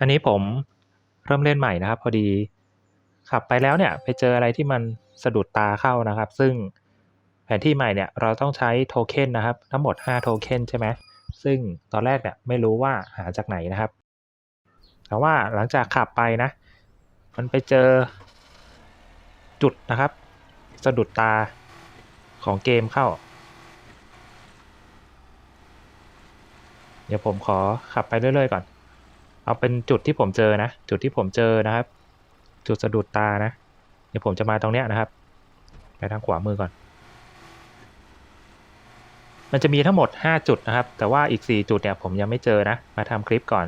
อันนี้ผมเริ่มเล่นใหม่นะครับ พอดีขับไปแล้วเนี่ยไปเจออะไรที่มันสะดุดตาเข้านะครับ ซึ่งแผนที่ใหม่เนี่ยเราต้องใช้โทเค็นนะครับ ทั้งหมด 5 โทเค็นใช่ไหมซึ่งตอนแรกเนี่ยไม่รู้ว่าหาจากไหนนะครับ แต่ว่าหลังจากขับไปนะ มันไปเจอจุดนะครับ สะดุดตาของเกมเข้า เดี๋ยวผมขอขับไปเรื่อยๆก่อน เอาเป็นจุดที่ผมเจอนะ จุดที่ผมเจอนะครับ จุดสะดุดตานะ เดี๋ยวผมจะมาตรงเนี้ยนะครับ ไปทางขวามือก่อน มันจะมีทั้งหมด 5 จุดนะครับ แต่ว่าอีก 4 จุดเนี่ยผมยังไม่เจอนะ มาทำคลิปก่อน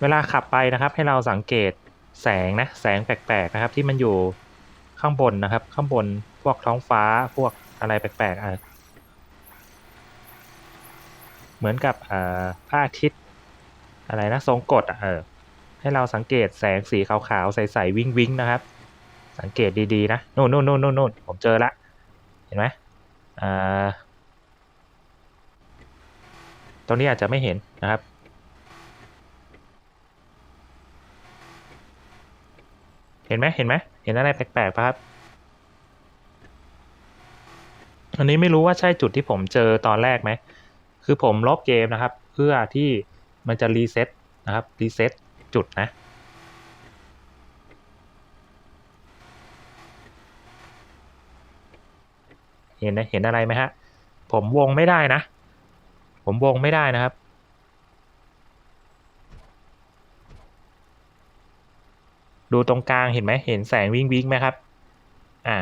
เวลาขับไปนะครับ ให้เราสังเกตแสงนะ แสงแปลกๆนะครับ ที่มันอยู่ข้างบนนะครับ ข้างบนพวกท้องฟ้าพวกอะไรแปลกๆอะ เหมือนกับอ่าพระอาทิตย์อะไรนะทรงกฎอะเออให้เราสังเกตแสงสีขาวๆใสๆวิงวิงๆนะครับ สังเกตดีๆนะโน่นโน่นโน่นโน่นโน่นผมเจอละเห็นไหมอ่าตรงนี้อาจจะไม่เห็นนะครับเห็นไหมเห็นไหมเห็นอะไรแปลกๆป่ะครับ อันนี้ไม่รู้ว่าใช่จุดที่ผมเจอตอนแรกไหม คือผมลบเกมนะครับ เพื่อที่มันจะรีเซ็ตนะครับรีเซ็ตจุดนะเห็นนะเห็นอะไรไหมฮะ ผมวงไม่ได้นะ ผมวงไม่ได้นะครับ ดูตรงกลางเห็นไหมเห็นแสงวิ่งวิ่งไหมครับ อ่า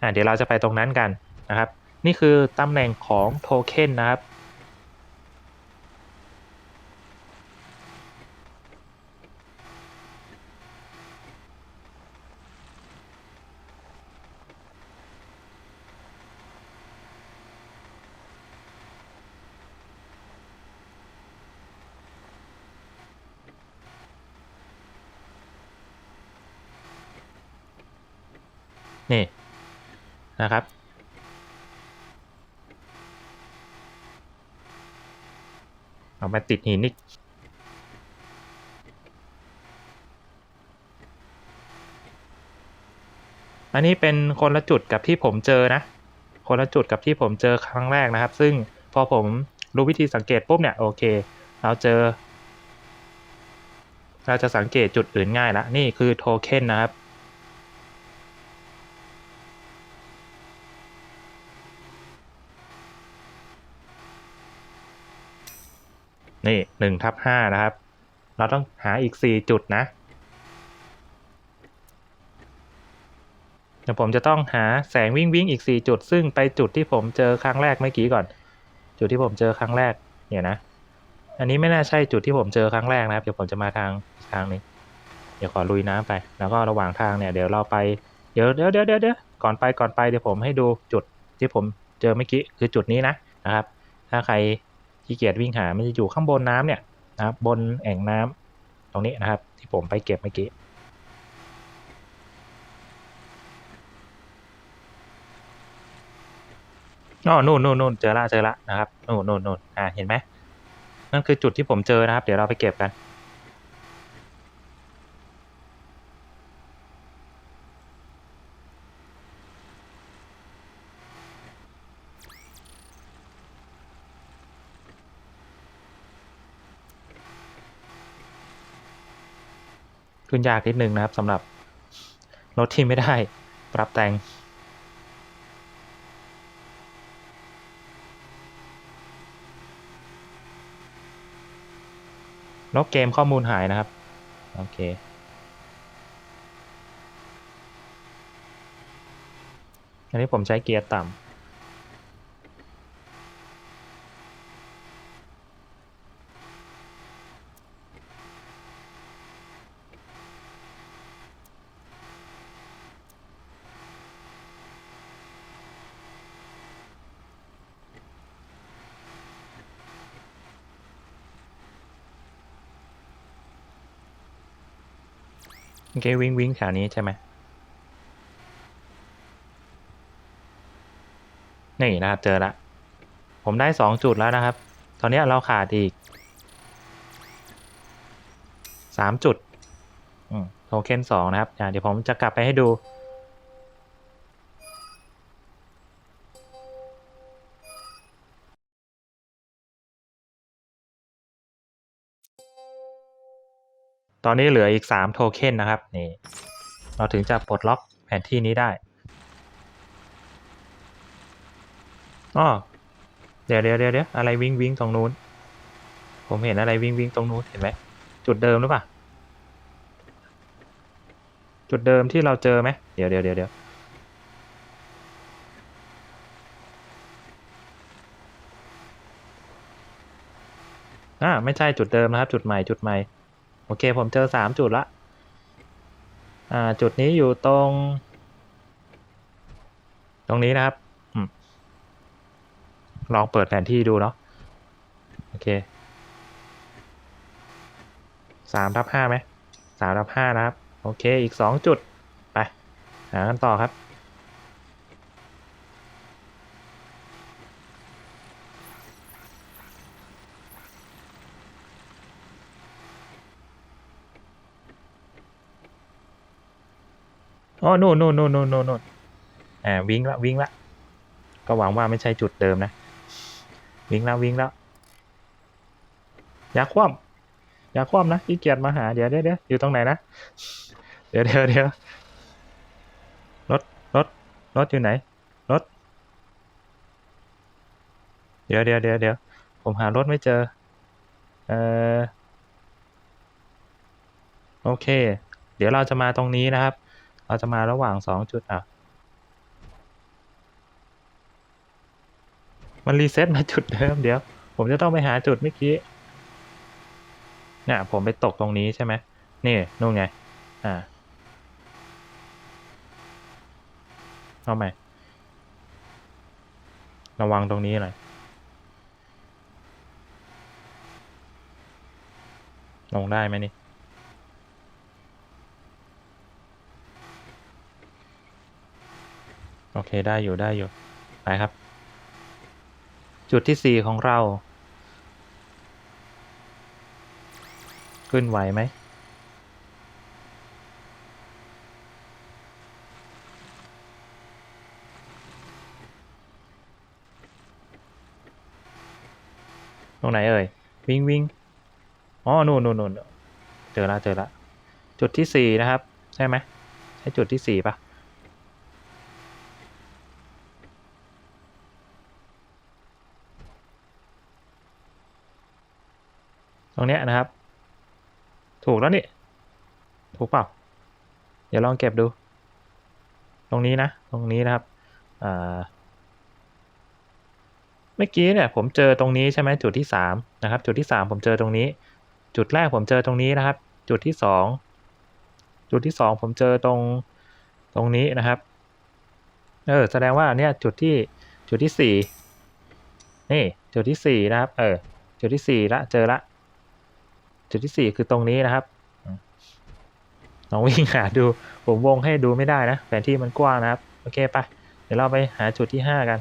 อ่า เดี๋ยวเราจะไปตรงนั้นกันนะครับ นี่คือตำแหน่งของโทเค็นนะครับ นี่นะครับ เอามาติดหินอีกอันนี้เป็นคนละจุดกับที่ผมเจอนะ คนละจุดกับที่ผมเจอครั้งแรกนะครับ ซึ่งพอผมรู้วิธีสังเกตปุ๊บเนี่ยโอเค เราเจอ เราจะสังเกตจุดอื่นง่ายละนี่คือโทเค็นนะครับ นี่หนึ่งทับห้านะครับ เราต้องหาอีกสี่จุดนะเดี๋ยวผมจะต้องหาแสงวิ่งวิ่งอีกสี่จุด ซึ่งไปจุดที่ผมเจอครั้งแรกเมื่อกี้ก่อน จุดที่ผมเจอครั้งแรก เนี่ยนะ อันนี้ไม่น่าใช่จุดที่ผมเจอครั้งแรกนะครับ เดี๋ยวผมจะมาทางทางนึงเดี๋ยวขอลุยน้ำไป แล้วก็ระหว่างทางเนี่ยเดี๋ยวเราไป เดี๋ยวเดี๋ยวเดี๋ยวเดี๋ยวก่อนไปก่อนไปเดี๋ยวผมให้ดูจุดที่ผมเจอเมื่อกี้คือจุดนี้นะนะครับ ถ้าใคร ขี้เกียจวิ่งหา มันจะอยู่ข้างบนน้ำเนี่ยนะครับ บนแอ่งน้ำตรงนี้นะครับ ที่ผมไปเก็บเมื่อกี้อ๋อนู่นนู่นนู่นเจอละเจอละนะครับนู่นนู่นนู่นอ่าเห็นไหมนั่นคือจุดที่ผมเจอนะครับ เดี๋ยวเราไปเก็บกัน ขึ้นยากนิดนึงนะครับสำหรับรถที่ไม่ได้ปรับแต่งลบเกมข้อมูลหายนะครับ โอเค อันนี้ผมใช้เกียร์ต่ำ โอเควิ่งวิ่งแถวนี้ใช่ไหมนี่นะครับเจอละ ผมได้สองจุดแล้วนะครับ ตอนนี้เราขาดอีกสามจุดโทเค็นสองนะครับเดี๋ยวผมจะกลับไปให้ดู ตอนนี้เหลืออีกสามโทเค็นนะครับ นี่ เราถึงจะปลดล็อกแผนที่นี้ได้อ้อเดี๋ยวเดี๋ยวเดี๋ยวเดี๋ยวอะไรวิ่งวิ่งตรงนู้น ผมเห็นอะไรวิ่งวิ่งตรงนู้นเห็นไหมจุดเดิมหรือเปล่า จุดเดิมที่เราเจอไหมเดี๋ยวเดี๋ยวเดี๋ยวเดี๋ยวอ่าไม่ใช่จุดเดิมนะครับ จุดใหม่จุดใหม่ โอเคผมเจอสามจุดละอ่าจุดนี้อยู่ตรง ตรงนี้นะครับอลองเปิดแผนที่ดูเนาะโอเคสามทับห้าไหมสามทับห้านะครับ โอเคอีกสองจุดไปหากันต่อครับ อ๋อนู่นนู่นนู่นนู่นนู่นนู่นอ่าวิ่งละวิ่งละ ก็หวังว่าไม่ใช่จุดเดิมนะ วิ่งแล้ววิ่งแล้วอย่าคว่ำอย่าคว่ำนะขี้เกียจมาหา เดี๋ยวเดี๋ยวอยู่ตรงไหนนะ เดี๋ยวเดี๋ยวเดี๋ยวรถรถรถอยู่ไหน รถ เดี๋ยวเดี๋ยวเดี๋ยวเดี๋ยวผมหารถไม่เจอ เออโอเค เดี๋ยวเราจะมาตรงนี้นะครับ เราจะมาระหว่างสองจุดอะ มันรีเซ็ตมาจุดเดิมเดี๋ยว ผมจะต้องไปหาจุดเมื่อกี้เนี่ยผมไปตกตรงนี้ใช่ไหมนี่นู่นไง อ่าเอาใหม่ระวังตรงนี้หน่อยลงได้ไหมนี่ อเคได้อยู่ได้อยู่ ไปครับ จุดที่สี่ของเรา ขึ้นไหวไหม ตรงไหนเอ่ย วิ่งวิ่งอ๋อนู่นนู่นนู่นเจอละเจอละ จุดที่สี่นะครับ ใช่ไหมใช่จุดที่สี่ปะ รงเนี้ยนะครับ ถูกแล้วนี่ ถูกเปล่า เดี๋ยวลองเก็บดู ตรงนี้นะ ตรงนี้นะครับเมื่อกี้เนี่ยผมเจอตรงนี้ใช่ไหมจุดที่สามนะครับ จุดที่สามผมเจอตรงนี้ จุดแรกผมเจอตรงนี้นะครับ จุดที่สองจุดที่สองผมเจอตรงตรงนี้นะครับ เออ แสดงว่าเนี่ยจุดที่จุดที่สี่นี่ จุดที่สี่นะครับ เออ จุดที่สี่ละ เจอละ จุดที่สี่คือตรงนี้นะครับลองวิ่งหาดูผมวงให้ดูไม่ได้นะ แผนที่มันกว้างนะครับ โอเคไปเดี๋ยวเราไปหาจุดที่ห้ากัน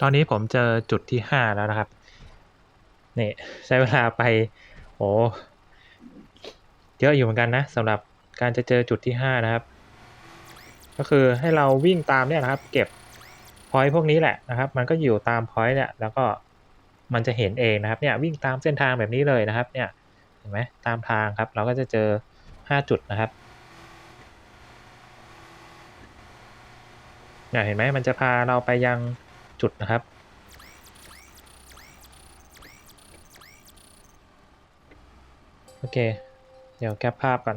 ตอนนี้ผมเจอจุดที่ห้าแล้วนะครับนี่ใช้เวลาไปโอ้เยอะอยู่เหมือนกันนะสำหรับการจะเจอจุดที่ห้านะครับ ก็คือให้เราวิ่งตามเนี่ยนะครับ เก็บ พอยต์พวกนี้แหละนะครับ มันก็อยู่ตามพอยต์เนี่ยแล้วก็มันจะเห็นเองนะครับเนี่ยวิ่งตามเส้นทางแบบนี้เลยนะครับเนี่ยเห็นไหมตามทางครับ เราก็จะเจอห้าจุดนะครับเนี่ยเห็นไหมมันจะพาเราไปยังจุดนะครับ โอเค เดี๋ยวแคปภาพก่อน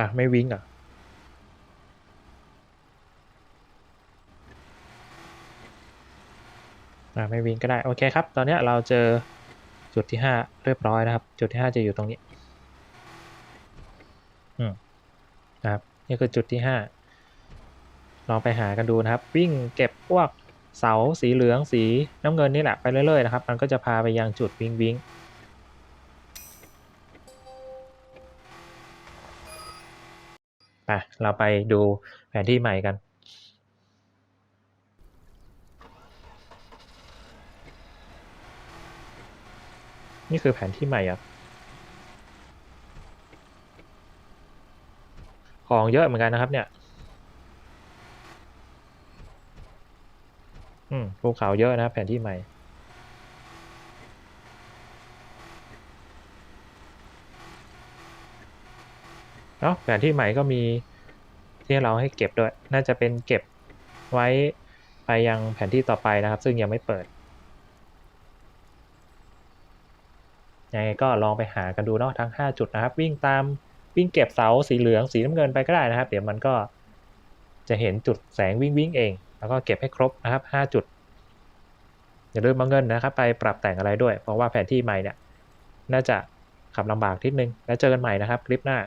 อะ ไม่วิ่งอะ อ่าไม่วิ่งก็ได้ โอเคครับ ตอนนี้เราเจอจุดที่ห้าเรียบร้อยนะครับ จุดที่ห้าจะอยู่ตรงนี้ อืมนะครับ นี่คือจุดที่ห้าลองไปหากันดูนะครับ วิ่งเก็บพวกเสาสีเหลืองสีน้ำเงินนี่แหละไปเรื่อยๆนะครับ มันก็จะพาไปยังจุดวิ่งวิ่ง ไปเราไปดูแผนที่ใหม่กัน นี่คือแผนที่ใหม่อะของเยอะเหมือนกันนะครับ เนี่ยอืมภูเขาเยอะนะครับแผนที่ใหม่ เนาะแผนที่ใหม่ก็มีที่เราให้เก็บด้วย น่าจะเป็นเก็บไว้ไปยังแผนที่ต่อไปนะครับ ซึ่งยังไม่เปิดยังไงก็ลองไปหากันดูเนาะทั้ง 5 จุดนะครับ วิ่งตามวิ่งเก็บเสาสีเหลืองสีน้ำเงินไปก็ได้นะครับ เดี๋ยวมันก็จะเห็นจุดแสงวิ่งวิ่งเอง แล้วก็เก็บให้ครบนะครับ 5 จุด อย่าลืมมาเงินนะครับ ไปปรับแต่งอะไรด้วย เพราะว่าแผนที่ใหม่เนี่ย น่าจะขับลำบากนิดนึง แล้วเจอกันใหม่นะครับ คลิปหน้า